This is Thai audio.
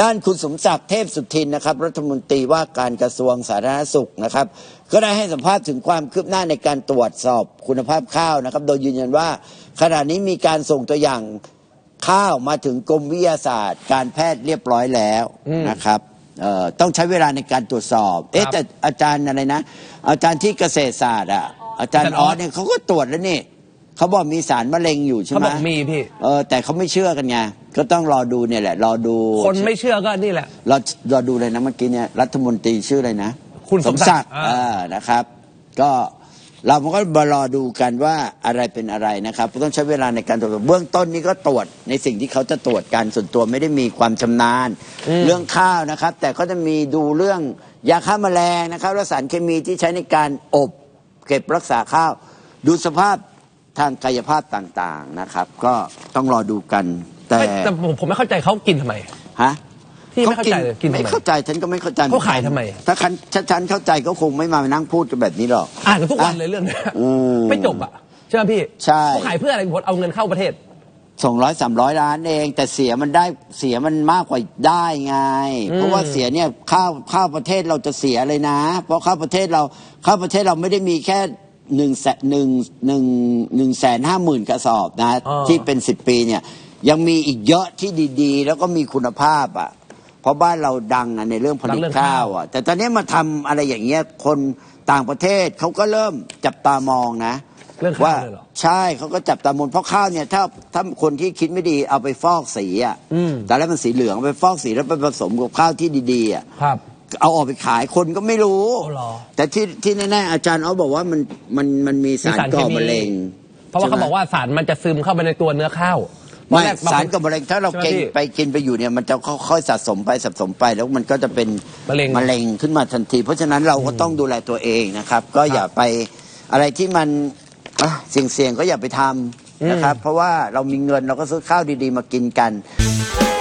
ด้านคุณสมศักดิ์เทพสุทินนะครับ รัฐมนตรีว่าการกระทรวงสาธารณสุขนะครับ ก็ได้ให้สัมภาษณ์ถึงความคืบหน้าในการตรวจสอบคุณภาพข้าวนะครับ โดยยืนยันว่าขณะนี้มีการส่งตัวอย่างข้าวมาถึงกรมวิทยาศาสตร์ การแพทย์เรียบร้อยแล้วนะครับเอ่อต้องใช้เวลาในการตรวจสอบ เอ๊ะแต่อาจารย์อะไรนะ อาจารย์ที่เกษตรศาสตร์อะอาจารย์ออสเนี่ยเขาก็ตรวจแล้วนี่เขาบอกมีสารมะเร็งอยู่ใช่เขาไหมบอกมีพี่เออแต่เขาไม่เชื่อกันไง ก็ต้องรอดูเนี่ยแหละ รอดู คนไม่เชื่อก็นี่แหละรอรอดูเลยนะเมื่อกี้เนี่ยรัฐมนตรีชื่ออะไรนะคุณสมศักดิ์ดิ์อ่าเออนะครับ ก็เราก็มารอดูกันว่าอะไรเป็นอะไรนะครับต้องใช้เวลาในการตรวจสอบเบื้องต้นนี้ก็ตรวจในสิ่งที่เขาจะตรวจกันส่วนตัวไม่ได้มีความชำนาญ เรื่องข้าวนะครับ แต่ก็จะมีดูเรื่องยาฆ่าแมลงนะครับและสารเคมีที่ใช้ในการอบเก็บรักษาข้าว ดูสภาพทางกายภาพต่างๆนะครับ ก็ต้องรอดูกัน แต่ไม่แต่ผมผมไม่เข้าใจเขากินทำไม ฮะพี่ไม่เข้าใจเลยกินทำไมไม่เข้าใจฉันก็ไม่เข้าใจเขาขายทำไม ถ้าฉันถ้าฉันเข้าใจก็คงไม่มานั่งพูดกันแบบนี้หรอก อ่านกันทุกวันเลยเรื่องเนี้ยอืมไม่จบอะใช่ไหมพี่ใช่ เขาขายเพื่ออะไรผมเอาเงินเข้าประเทศส่งร้อยสามร้อยล้านเอง แต่เสียมันได้เสียมันมากกว่าได้ไง เพราะว่าเสียเนี่ยข้าวข้าวประเทศเราจะเสียเลยนะ เพราะข้าวประเทศเราข้าวประเทศเราไม่ได้มีแค่หนึ่งแสนหนึ่งหนึ่งหนึ่งแสนห้าหมื่นกระสอบนะ อ๋อ ที่เป็นสิบปีเนี่ย ยังมีอีกเยอะที่ดีๆ แล้วก็มีคุณภาพอะ เพราะบ้านเราดังอะในเรื่องผลิตข้าวอะ แต่ตอนนี้มาทำอะไรอย่างเงี้ยคนต่างประเทศเขาก็เริ่มจับตามองนะเรื่องข้าวว่าเลยเหรอใช่เขาก็จับตามองเพราะข้าวเนี่ยถ้าถ้าคนที่คิดไม่ดีเอาไปฟอกสีอะอืม แต่แล้วมันสีเหลืองเอาไปฟอกสีแล้วไปผสมกับข้าวที่ดีๆอะ ครับ เอาออกไปขายคนก็ไม่รู้ เอาเหรอ แต่ที่ที่แน่ๆอาจารย์เขาบอกว่ามันมันมันมีสารมีสารก่อเคมีมะเร็งเพราะว่าเขาใช่ไหมบอกว่าสารมันจะซึมเข้าไปในตัวเนื้อข้าว ไม่ตอนแกบงสารคนก่อมะเร็งถ้าเราใช่กินไหมพี่ไปกินไปอยู่เนี่ยมันจะค่อยๆสะสมไปสะสมไปแล้วมันก็จะเป็นมะเร็งมะเร็งขึ้นมาทันที เพราะฉะนั้นเราก็ต้องดูแลตัวเองนะครับ ก็อย่าไปอะไรที่มันอะเสี่ยงๆก็อย่าไปทำนะครับ เพราะว่าเรามีเงินเราก็ซื้อข้าวดีๆมากินกัน「